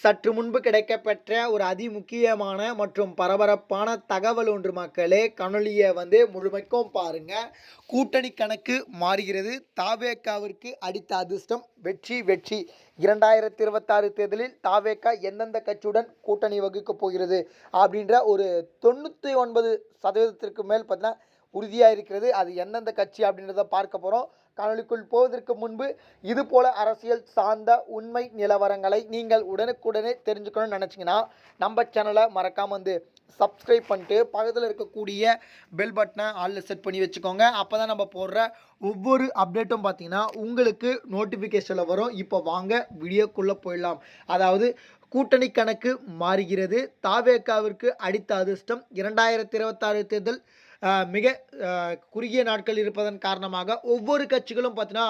சற்று முன்பு கிடைக்கப்பெற்ற ஒரு அதிமுக்கியமான மற்றும் பரபரப்பான தகவல் ஒன்று மக்களே கணொலியை வந்து முழுமைக்கும் பாருங்க. கூட்டணி கணக்கு மாறுகிறது. தாவேக்காவிற்கு அடித்த அதிர்ஷ்டம் வெற்றி வெற்றி. இரண்டாயிரத்தி இருபத்தாறு தேர்தலில் தாவேக்கா எந்தெந்த கட்சியுடன் கூட்டணி வகுக்கப் போகிறது அப்படின்ற ஒரு தொண்ணூற்றி ஒன்பது சதவீதத்திற்கு மேல் பார்த்தீங்கன்னா உறுதியாக இருக்கிறது அது எந்தெந்த கட்சி அப்படின்றத பார்க்க போகிறோம் காணொலிக்குள் போவதற்கு முன்பு இது போல அரசியல் சார்ந்த உண்மை நிலவரங்களை நீங்கள் உடனுக்குடனே தெரிஞ்சுக்கணும்னு நினச்சிங்கன்னா நம்ம சேனலை மறக்காமல் வந்து சப்ஸ்கிரைப் பண்ணிட்டு பக்கத்தில் இருக்கக்கூடிய பெல் பட்டனை ஆளில் செட் பண்ணி வச்சுக்கோங்க. அப்போ தான் நம்ம போடுற ஒவ்வொரு அப்டேட்டும் பார்த்திங்கன்னா உங்களுக்கு நோட்டிஃபிகேஷனில் வரும். இப்போ வாங்க வீடியோக்குள்ளே போயிடலாம். அதாவது கூட்டணி கணக்கு மாறுகிறது. தாவேக்காவிற்கு அடித்த அதிர்ஷ்டம் இரண்டாயிரத்தி இருபத்தாறு தேர்தல் மிக குறுகிய நாட்கள் இருப்பதன் காரணமாக ஒவ்வொரு கட்சி கட்சிகளும் பார்த்தீங்கன்னா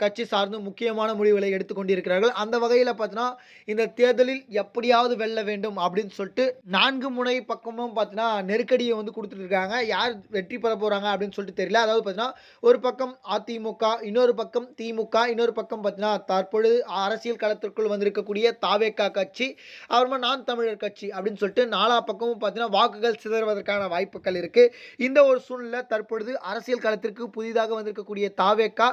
கட்சி சார்ந்து முக்கியமான முடிவுகளை எடுத்துக்கொண்டிருக்கிறார்கள் அந்த வகையில் பார்த்தீங்கன்னா இந்த தேர்தலில் எப்படியாவது வெல்ல வேண்டும் அப்படின்னு சொல்லிட்டு நான்கு முனை பக்கமும் பார்த்தீங்கன்னா நெருக்கடியை வந்து கொடுத்துட்டு இருக்காங்க யார் வெற்றி பெற போகிறாங்க அப்படின்னு சொல்லிட்டு தெரியல. அதாவது பார்த்தீங்கன்னா ஒரு பக்கம் அதிமுக இன்னொரு பக்கம் திமுக இன்னொரு பக்கம் பார்த்தீங்கன்னா தற்பொழுது அரசியல் களத்திற்குள் வந்திருக்கக்கூடிய தாவேக்கா கட்சி அப்புறமா நான் தமிழர் கட்சி அப்படின்னு சொல்லிட்டு நாலா பக்கமும் பார்த்தீங்கன்னா வாக்குகள் சிதறுவதற்கான வாய்ப்புகள் இருக்குது இந்த ஒரு சூழ்நிலை தற்பொழுது அரசியல் களத்திற்கு புதிதாக வந்திருக்கக்கூடிய தாவேக்கா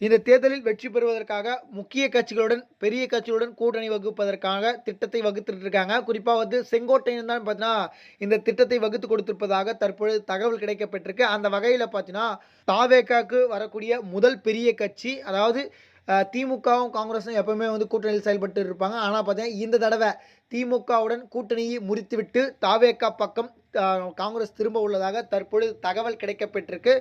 இந்த தேர்தலில் வெற்றி பெறுவதற்காக முக்கிய கட்சிகளுடன் பெரிய கட்சிகளுடன் கூட்டணி வகுப்பதற்காக திட்டத்தை வகுத்துட்டு இருக்காங்க குறிப்பாக வந்து செங்கோட்டையன் தான் பார்த்தீங்கன்னா இந்த திட்டத்தை வகுத்து கொடுத்திருப்பதாக தற்பொழுது தகவல் கிடைக்கப்பட்டிருக்கு. அந்த வகையில் பார்த்தீங்கன்னா தாவேக்காக்கு வரக்கூடிய முதல் பெரிய கட்சி அதாவது திமுகவும் காங்கிரஸும் எப்பவுமே வந்து கூட்டணியில் செயல்பட்டு இருப்பாங்க. ஆனால் பார்த்தீங்கன்னா இந்த தடவை திமுகவுடன் கூட்டணியை முறித்துவிட்டு தாவேக்கா பக்கம் காங்கிரஸ் திரும்ப உள்ளதாக தற்பொழுது தகவல் கிடைக்கப்பட்டிருக்கு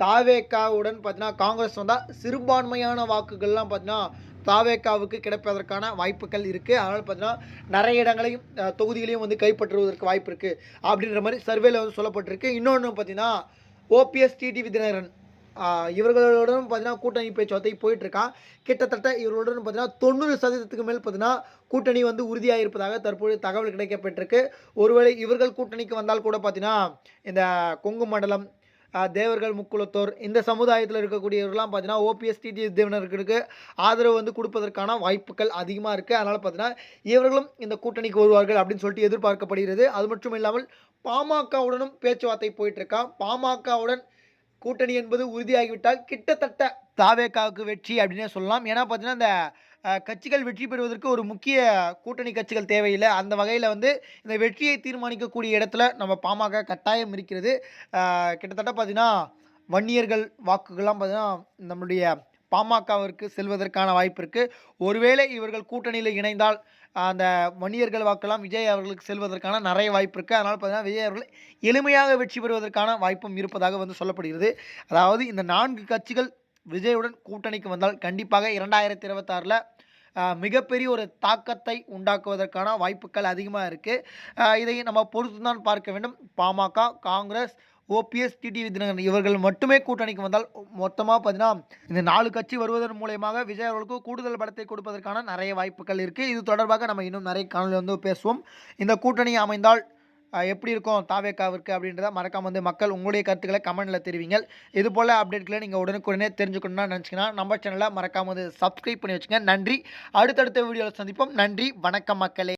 தாவேக்காவுடன் பார்த்தீங்கன்னா காங்கிரஸ் வந்தால் சிறுபான்மையான வாக்குகள்லாம் பார்த்தீங்கன்னா தாவேக்காவுக்கு கிடைப்பதற்கான வாய்ப்புகள் இருக்குது அதனால் பார்த்தீங்கன்னா நிறைய இடங்களையும் தொகுதிகளையும் வந்து கைப்பற்றுவதற்கு வாய்ப்பு இருக்குது அப்படின்ற மாதிரி சர்வேல வந்து சொல்லப்பட்டிருக்கு. இன்னொன்று பார்த்தீங்கன்னா ஓபிஎஸ் டிடி விதிநகரன். இவர்களுடன் பார்த்தீங்கன்னா கூட்டணி பேச்சுவார்த்தை போயிட்டுருக்கான் கிட்டத்தட்ட இவர்களுடன் பார்த்தீங்கன்னா தொண்ணூறு சதவீதத்துக்கு மேல் பார்த்தீங்கன்னா கூட்டணி வந்து உறுதியாக இருப்பதாக தற்போது தகவல் கிடைக்கப்பட்டிருக்கு. ஒருவேளை இவர்கள் கூட்டணிக்கு வந்தால் கூட பார்த்தீங்கன்னா இந்த கொங்கு மண்டலம் தேவர்கள் முக்குலத்தோர் இந்த சமுதாயத்தில் இருக்கக்கூடியவர்கள்லாம் பார்த்தீங்கன்னா ஓபிஎஸ் டிடிஎஸ் தேவனர்களுக்கு ஆதரவு வந்து கொடுப்பதற்கான வாய்ப்புகள் அதிகமாக இருக்குது அதனால் பார்த்தீங்கன்னா இவர்களும் இந்த கூட்டணிக்கு வருவார்கள் அப்படின்னு சொல்லிட்டு எதிர்பார்க்கப்படுகிறது. அது மட்டும் இல்லாமல் பாமகவுடனும் பேச்சுவார்த்தை போயிட்டுருக்கான் பாமகவுடன் கூட்டணி என்பது உறுதியாகிவிட்டால் கிட்டத்தட்ட தாவேக்காவுக்கு வெற்றி அப்படின்னே சொல்லலாம். ஏன்னா பார்த்தீங்கன்னா இந்த கட்சிகள் வெற்றி பெறுவதற்கு ஒரு முக்கிய கூட்டணி கட்சிகள் தேவையில்லை. அந்த வகையில் வந்து இந்த வெற்றியை தீர்மானிக்கக்கூடிய இடத்துல நம்ம பாமக கட்டாயம் இருக்கிறது. கிட்டத்தட்ட பார்த்தீங்கன்னா வன்னியர்கள் வாக்குகள்லாம் பார்த்தீங்கன்னா நம்மளுடைய பாமகவிற்கு செல்வதற்கான வாய்ப்பு இருக்குது ஒருவேளை இவர்கள் கூட்டணியில் இணைந்தால் அந்த வன்னியர்கள் வாக்கெல்லாம் விஜய் அவர்களுக்கு செல்வதற்கான நிறைய வாய்ப்பு இருக்குது அதனால் பார்த்தீங்கன்னா விஜய் அவர்கள் எளிமையாக வெற்றி பெறுவதற்கான வாய்ப்பும் இருப்பதாக வந்து சொல்லப்படுகிறது. அதாவது இந்த நான்கு கட்சிகள் விஜயுடன் கூட்டணிக்கு வந்தால் கண்டிப்பாக இரண்டாயிரத்தி இருபத்தாறில் மிகப்பெரிய ஒரு தாக்கத்தை உண்டாக்குவதற்கான வாய்ப்புகள் அதிகமாக இருக்குது இதை நம்ம பொறுத்து தான் பார்க்க வேண்டும். பாமக காங்கிரஸ் ஓபிஎஸ் டிடி தினகரன் இவர்கள் மட்டுமே கூட்டணிக்கு வந்தால் மொத்தமாக பார்த்தீங்கன்னா இந்த நாலு கட்சி வருவதன் மூலயமாக விஜய் அவர்களுக்கு கூடுதல் பலத்தை கொடுப்பதற்கான நிறைய வாய்ப்புகள் இருக்குது இது தொடர்பாக நம்ம இன்னும் நிறைய காணொலி வந்து பேசுவோம். இந்த கூட்டணி அமைந்தால் எப்படி இருக்கும் தாவேக்காவிற்கு அப்படின்றத மறக்காமல் வந்து மக்கள் உங்களுடைய கருத்துக்களை கமெண்ட்டில் தெரிவிங்கள். இது போல் அப்டேட்களை நீங்கள் உடனுக்குடனே தெரிஞ்சுக்கணும்னா நினச்சிங்கன்னா நம்ம சேனலை மறக்காமல் வந்து சப்ஸ்கிரைப் பண்ணி வச்சுங்க நன்றி. அடுத்தடுத்த வீடியோவில் சந்திப்போம். நன்றி. வணக்கம் மக்களே.